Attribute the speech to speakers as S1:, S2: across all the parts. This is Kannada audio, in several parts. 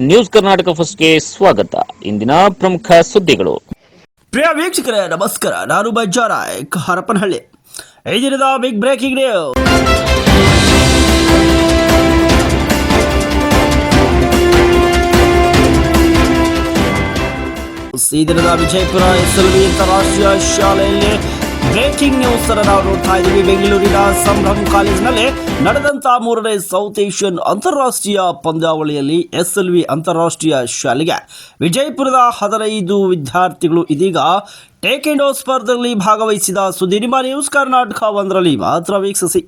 S1: ನ್ಯೂಸ್ ಕರ್ನಾಟಕ ಫಸ್ಟ್ಗೆ ಸ್ವಾಗತ. ಇಂದಿನ ಪ್ರಮುಖ ಸುದ್ದಿಗಳು.
S2: ಪ್ರಿಯ ವೀಕ್ಷಕರೇ, ನಮಸ್ಕಾರ. ನಾನು ಬಜ್ಜಾರಾಯ್ ಹರಪನಹಳ್ಳಿ. ಈ ದಿನದ ಬಿಗ್ ಬ್ರೇಕಿಂಗ್ ನ್ಯೂಸ್ ಈ ದಿನದ ವಿಜಯಪುರ ಎಸ್ಎಲ್ವಿ ಅಂತಾರಾಷ್ಟ್ರೀಯ ಶಾಲೆಯಲ್ಲಿ ಬ್ರೇಕಿಂಗ್ ನ್ಯೂಸ್ ನಾವು ನೋಡ್ತಾ ಇದ್ದೀವಿ. ಬೆಂಗಳೂರಿನ ಸಂಭ್ರಮ್ ಕಾಲೇಜಿನಲ್ಲಿ ನಡೆದಂತಹ ಮೂರನೇ ಸೌತ್ ಏಷ್ಯನ್ ಅಂತಾರಾಷ್ಟ್ರೀಯ ಪಂದ್ಯಾವಳಿಯಲ್ಲಿ ಎಸ್ ಎಲ್ ವಿ ಅಂತಾರಾಷ್ಟ್ರೀಯ ಶಾಲೆಗೆ ವಿಜಯಪುರದ ಹದಿನೈದು ವಿದ್ಯಾರ್ಥಿಗಳು ಇದೀಗ ಟೇಕೆಂಡೋ ಸ್ಪರ್ಧೆಯಲ್ಲಿ ಭಾಗವಹಿಸಿದ ಸುದ್ದಿ ನಿಮ್ಮ ನ್ಯೂಸ್ ಕರ್ನಾಟಕ ಒಂದರಲ್ಲಿ ಮಾತ್ರ ವೀಕ್ಷಿಸಿ.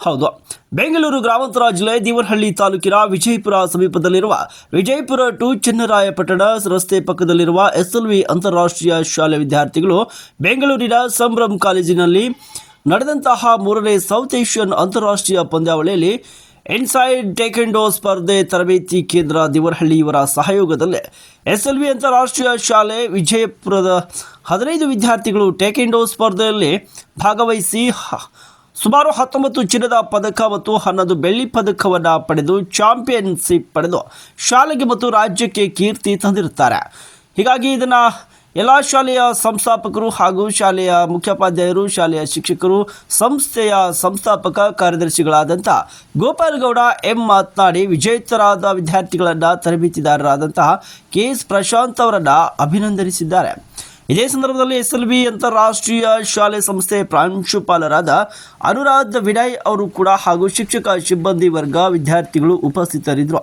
S2: ಹೌದು. ಬೆಂಗಳೂರು ಗ್ರಾಮಾಂತರ ಜಿಲ್ಲೆ ದೇವರಹಳ್ಳಿ ತಾಲೂಕಿನ ವಿಜಯಪುರ ಸಮೀಪದಲ್ಲಿರುವ ವಿಜಯಪುರ ಟು ಚನ್ನರಾಯಪಟ್ಟಣ ರಸ್ತೆ ಪಕ್ಕದಲ್ಲಿರುವ ಎಸ್ಎಲ್ವಿ ಅಂತಾರಾಷ್ಟ್ರೀಯ ಶಾಲೆ ವಿದ್ಯಾರ್ಥಿಗಳು ಬೆಂಗಳೂರಿನ ಸಂಭ್ರಮ್ ಕಾಲೇಜಿನಲ್ಲಿ ನಡೆದಂತಹ ಮೂರನೇ ಸೌತ್ ಏಷ್ಯನ್ ಅಂತಾರಾಷ್ಟ್ರೀಯ ಪಂದ್ಯಾವಳಿಯಲ್ಲಿ ಇನ್ಸೈಡ್ ಟೇಕೆಂಡೋ ಸ್ಪರ್ಧೆ ತರಬೇತಿ ಕೇಂದ್ರ ದಿವರಹಳ್ಳಿ ಇವರ ಸಹಯೋಗದಲ್ಲಿ ಎಸ್ಎಲ್ವಿ ಅಂತಾರಾಷ್ಟ್ರೀಯ ಶಾಲೆ ವಿಜಯಪುರದ ಹದಿನೈದು ವಿದ್ಯಾರ್ಥಿಗಳು ಟೇಕೆಂಡೋ ಸ್ಪರ್ಧೆಯಲ್ಲಿ ಭಾಗವಹಿಸಿ ಸುಮಾರು ಹತ್ತೊಂಬತ್ತು ಚಿನ್ನದ ಪದಕ ಮತ್ತು ಹನ್ನೊಂದು ಬೆಳ್ಳಿ ಪದಕವನ್ನು ಪಡೆದು ಚಾಂಪಿಯನ್ಶಿಪ್ ಪಡೆದು ಶಾಲೆಗೆ ಮತ್ತು ರಾಜ್ಯಕ್ಕೆ ಕೀರ್ತಿ ತಂದಿರುತ್ತಾರೆ. ಹೀಗಾಗಿ ಇದನ್ನು ಎಲ್ಲ ಶಾಲೆಯ ಸಂಸ್ಥಾಪಕರು ಹಾಗೂ ಶಾಲೆಯ ಮುಖ್ಯೋಪಾಧ್ಯಾಯರು, ಶಾಲೆಯ ಶಿಕ್ಷಕರು, ಸಂಸ್ಥೆಯ ಸಂಸ್ಥಾಪಕ ಕಾರ್ಯದರ್ಶಿಗಳಾದಂಥ ಗೋಪಾಲಗೌಡ, ಎಂ ಮಾತನಾಡಿ ವಿಜೇತರಾದ ವಿದ್ಯಾರ್ಥಿಗಳನ್ನು ತರಬೇತಿದಾರರಾದಂತಹ ಕೆ ಎಸ್ ಪ್ರಶಾಂತ್ ಅವರನ್ನು ಅಭಿನಂದನಿಸಿದ್ದಾರೆ. ಇದೇ ಸಂದರ್ಭದಲ್ಲಿ ಎಸ್ ಎಲ್ ಬಿ ಅಂತಾರಾಷ್ಟ್ರೀಯ ಶಾಲೆ ಸಂಸ್ಥೆ ಪ್ರಾಂಶುಪಾಲರಾದ ಅನುರಾಧ ವಿನಯ್ ಅವರು ಕೂಡ ಹಾಗೂ ಶಿಕ್ಷಕ ಸಿಬ್ಬಂದಿ ವರ್ಗ ವಿದ್ಯಾರ್ಥಿಗಳು ಉಪಸ್ಥಿತರಿದ್ದರು.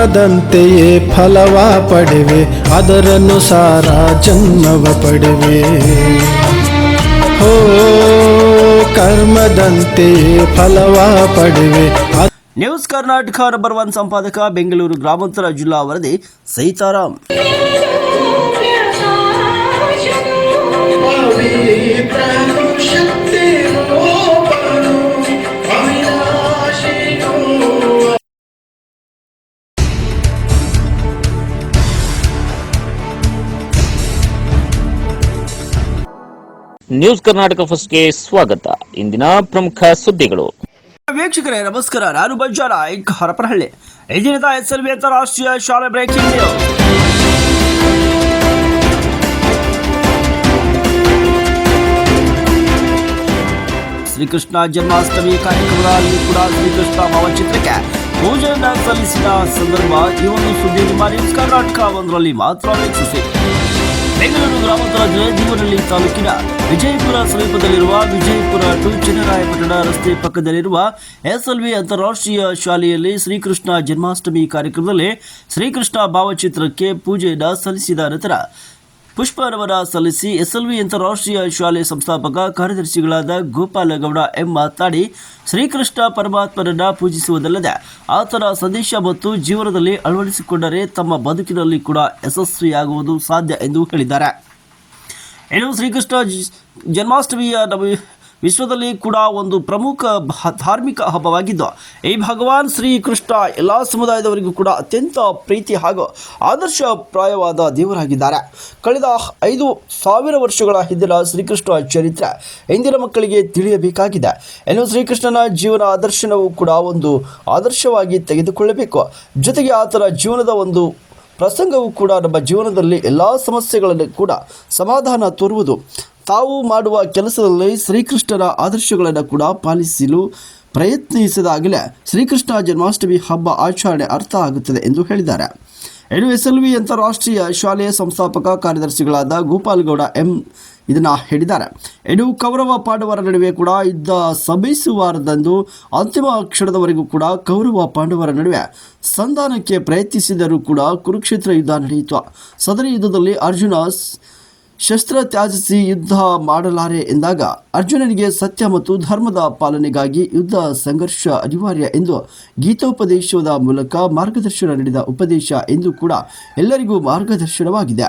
S3: ಕರ್ಮದಂತೆಯೇ ಫಲವ ಪಡೆವೆ ಅದರನುಸಾರ ಜನ್ಮವ ಪಡೆವೆ. ಹೋ, ಕರ್ಮದಂತೆಯೇ ಫಲವ ಪಡೆವೆ
S2: ನ್ಯೂಸ್ ಕರ್ನಾಟಕ ನಂಬರ್ ಒನ್ ಸಂಪಾದಕ, ಬೆಂಗಳೂರು ಗ್ರಾಮಾಂತರ ಜಿಲ್ಲಾ ವರದಿ, ಸೀತಾರಾಮ್.
S1: ನ್ಯೂಸ್ ಕರ್ನಾಟಕ ಫಸ್ಟ್ಗೆ ಸ್ವಾಗತ. ಇಂದಿನ ಪ್ರಮುಖ ಸುದ್ದಿಗಳು.
S2: ವೀಕ್ಷಕರೇ, ನಮಸ್ಕಾರ. ನಾನು ಬಂಜಾರ ಹರಪನಹಳ್ಳಿ ಈ ದಿನದ ಎಸ್ಎಲ್ವಿ ಅಂತಾರಾಷ್ಟ್ರೀಯ ಶಾಲೆ ಬ್ರೇಕಿಂಗ್ ಶ್ರೀಕೃಷ್ಣ ಜನ್ಮಾಷ್ಟಮಿ ಕಾರ್ಯಕ್ರಮದಲ್ಲಿ ಕೂಡ ಶ್ರೀಕೃಷ್ಣ ಭಾವಚಿತ್ರಕ್ಕೆ ಪೂಜೆಯನ್ನ ಸಲ್ಲಿಸಿದ ಸಂದರ್ಭ ಈ ಒಂದು ಸುದ್ದಿ ನಿಮ್ಮ ನ್ಯೂಸ್ ಕರ್ನಾಟಕ ಒಂದರಲ್ಲಿ ಮಾತ್ರ ವೀಕ್ಷಿಸಿ. ಬೆಂಗಳೂರು ಗ್ರಾಮಾಂತರ ಜಯಜೀವನಹಳ್ಳಿ ತಾಲೂಕಿನ ವಿಜಯಪುರ ಸಮೀಪದಲ್ಲಿರುವ ವಿಜಯಪುರ ಟು ಚನ್ನರಾಯಪಟ್ಟಣ ರಸ್ತೆ ಪಕ್ಕದಲ್ಲಿರುವ ಎಸ್ಎಲ್ವಿ ಅಂತಾರಾಷ್ಟ್ರೀಯ ಶಾಲೆಯಲ್ಲಿ ಶ್ರೀಕೃಷ್ಣ ಜನ್ಮಾಷ್ಟಮಿ ಕಾರ್ಯಕ್ರಮದಲ್ಲಿ ಶ್ರೀಕೃಷ್ಣ ಭಾವಚಿತ್ರಕ್ಕೆ ಪೂಜೆಯನ್ನು ಸಲ್ಲಿಸಿದ ನಂತರ ಪುಷ್ಪನಮನ ಸಲ್ಲಿಸಿ ಎಸ್ಎಲ್ವಿ ಅಂತಾರಾಷ್ಟ್ರೀಯ ಶಾಲೆ ಸಂಸ್ಥಾಪಕ ಕಾರ್ಯದರ್ಶಿಗಳಾದ ಗೋಪಾಲಗೌಡ ಎಂ ಮಾತನಾಡಿ, ಶ್ರೀಕೃಷ್ಣ ಪರಮಾತ್ಮನನ್ನ ಪೂಜಿಸುವುದಲ್ಲದೆ ಆತನ ಸಂದೇಶ ಮತ್ತು ಜೀವನದಲ್ಲಿ ಅಳವಡಿಸಿಕೊಂಡರೆ ತಮ್ಮ ಬದುಕಿನಲ್ಲಿ ಕೂಡ ಯಶಸ್ವಿಯಾಗುವುದು ಸಾಧ್ಯ ಎಂದು ಹೇಳಿದ್ದಾರೆ. ಇನ್ನು ಶ್ರೀಕೃಷ್ಣ ಜನ್ಮಾಷ್ಟಮಿಯ ವಿಶ್ವದಲ್ಲಿ ಕೂಡ ಒಂದು ಪ್ರಮುಖ ಧಾರ್ಮಿಕ ಹಬ್ಬವಾಗಿದ್ದು, ಈ ಭಗವಾನ್ ಶ್ರೀಕೃಷ್ಣ ಎಲ್ಲ ಸಮುದಾಯದವರಿಗೂ ಕೂಡ ಅತ್ಯಂತ ಪ್ರೀತಿ ಹಾಗೂ ಆದರ್ಶಪ್ರಾಯವಾದ ದೇವರಾಗಿದ್ದಾರೆ. ಕಳೆದ ಐದು ಸಾವಿರ ವರ್ಷಗಳ ಹಿಂದಿನ ಶ್ರೀಕೃಷ್ಣ ಚರಿತ್ರೆ ಇಂದಿನ ಮಕ್ಕಳಿಗೆ ತಿಳಿಯಬೇಕಾಗಿದೆ. ಇನ್ನು ಶ್ರೀಕೃಷ್ಣನ ಜೀವನ ಆದರ್ಶನವು ಕೂಡ ಒಂದು ಆದರ್ಶವಾಗಿ ತೆಗೆದುಕೊಳ್ಳಬೇಕು. ಜೊತೆಗೆ ಆತನ ಜೀವನದ ಒಂದು ಪ್ರಸಂಗವು ಕೂಡ ನಮ್ಮ ಜೀವನದಲ್ಲಿ ಎಲ್ಲ ಸಮಸ್ಯೆಗಳನ್ನು ಕೂಡ ಸಮಾಧಾನ ತೋರುವುದು. ತಾವು ಮಾಡುವ ಕೆಲಸದಲ್ಲಿ ಶ್ರೀಕೃಷ್ಣನ ಆದರ್ಶಗಳನ್ನು ಕೂಡ ಪಾಲಿಸಲು ಪ್ರಯತ್ನಿಸಿದಾಗಲೇ ಶ್ರೀಕೃಷ್ಣ ಜನ್ಮಾಷ್ಟಮಿ ಹಬ್ಬ ಆಚರಣೆ ಅರ್ಥ ಆಗುತ್ತದೆ ಎಂದು ಹೇಳಿದ್ದಾರೆ. ಇನ್ನು ಎಸ್ ಎಲ್ ವಿ ಅಂತಾರಾಷ್ಟ್ರೀಯ ಶಾಲೆಯ ಸಂಸ್ಥಾಪಕ ಕಾರ್ಯದರ್ಶಿಗಳಾದ ಗೋಪಾಲ್ಗೌಡ ಎಂ. ಇದನ್ನ ಹೇಳಿದ್ದಾರೆ. ಇನ್ನು ಕೌರವ ಪಾಂಡವರ ನಡುವೆ ಕೂಡ ಇದ್ದ ಸಭೆಸುವಾರದಂದು ಅಂತಿಮ ಕ್ಷಣದವರೆಗೂ ಕೂಡ ಕೌರವ ಪಾಂಡವರ ನಡುವೆ ಸಂಧಾನಕ್ಕೆ ಪ್ರಯತ್ನಿಸಿದರೂ ಕೂಡ ಕುರುಕ್ಷೇತ್ರ ಯುದ್ಧ ನಡೆಯಿತು. ಸದರಿ ಯುದ್ಧದಲ್ಲಿ ಅರ್ಜುನ ಶಸ್ತ್ರ ತ್ಯಾಜಿಸಿ ಯುದ್ಧ ಮಾಡಲಾರೆ ಎಂದಾಗ ಅರ್ಜುನನಿಗೆ ಸತ್ಯ ಮತ್ತು ಧರ್ಮದ ಪಾಲನೆಗಾಗಿ ಯುದ್ಧ ಸಂಘರ್ಷ ಅನಿವಾರ್ಯ ಎಂದು ಗೀತೋಪದೇಶದ ಮೂಲಕ ಮಾರ್ಗದರ್ಶನ ನೀಡಿದ ಉಪದೇಶ ಎಂದು ಕೂಡ ಎಲ್ಲರಿಗೂ ಮಾರ್ಗದರ್ಶನವಾಗಿದೆ.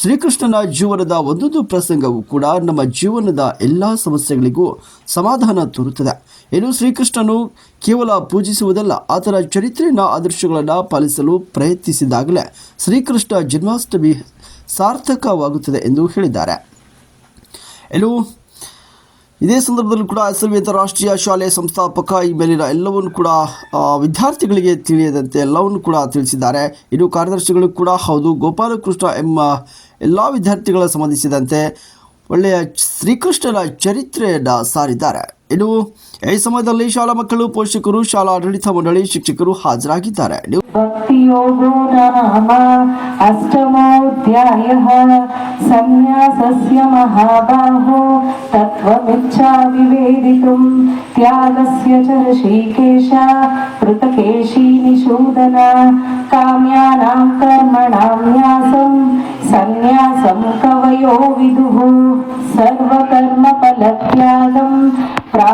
S2: ಶ್ರೀಕೃಷ್ಣನ ಜೀವನದ ಒಂದೊಂದು ಪ್ರಸಂಗವು ಕೂಡ ನಮ್ಮ ಜೀವನದ ಎಲ್ಲ ಸಮಸ್ಯೆಗಳಿಗೂ ಸಮಾಧಾನ ತೋರುತ್ತದೆ. ಇನ್ನು ಶ್ರೀಕೃಷ್ಣನು ಕೇವಲ ಪೂಜಿಸುವುದಲ್ಲ, ಆತನ ಚರಿತ್ರೆಯ ಆದರ್ಶಗಳನ್ನು ಪಾಲಿಸಲು ಪ್ರಯತ್ನಿಸಿದಾಗಲೇ ಶ್ರೀಕೃಷ್ಣ ಜನ್ಮಾಷ್ಟಮಿ ಸಾರ್ಥಕವಾಗುತ್ತದೆ ಎಂದು ಹೇಳಿದ್ದಾರೆ. ಇನ್ನು ಇದೇ ಸಂದರ್ಭದಲ್ಲಿ ಕೂಡ ಎಸ್ ಅಂತಾರಾಷ್ಟ್ರೀಯ ಶಾಲೆ ಸಂಸ್ಥಾಪಕ ಈ ಮೇಲಿನ ಎಲ್ಲವನ್ನು ಕೂಡ ವಿದ್ಯಾರ್ಥಿಗಳಿಗೆ ತಿಳಿಯದಂತೆ ಎಲ್ಲವನ್ನು ಕೂಡ ತಿಳಿಸಿದ್ದಾರೆ. ಇನ್ನು ಕಾರ್ಯದರ್ಶಿಗಳು ಕೂಡ ಹೌದು, ಗೋಪಾಲಕೃಷ್ಣ ಎಂಬ ಎಲ್ಲ ವಿದ್ಯಾರ್ಥಿಗಳ ಸಂಬಂಧಿಸಿದಂತೆ ಒಳ್ಳೆಯ ಶ್ರೀಕೃಷ್ಣನ ಚರಿತ್ರೆಯನ್ನು ಸಾರಿದ್ದಾರೆ. ಇನ್ನು ಈ ಸಮಯದಲ್ಲಿ ಶಾಲಾ ಮಕ್ಕಳು ಪೋಷಕರು ಶಾಲಾ ಆಡಳಿತ ಮಂಡಳಿ ಶಿಕ್ಷಕರು ಹಾಜರಾಗಿದ್ದಾರೆ. ಇನ್ನು
S4: సన్యాసం కవయో విదు. సర్వకర్మ ఫలత్యాగం ప్రా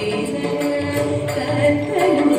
S4: season, and
S5: then, then.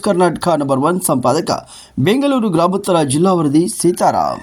S2: Karnataka number one ಸಂಪಾದಕ ಬೆಂಗಳೂರು ಗ್ರಾಮಾಂತರ ಜಿಲ್ಲಾ ವರದಿ ಸೀತಾರಾಮ್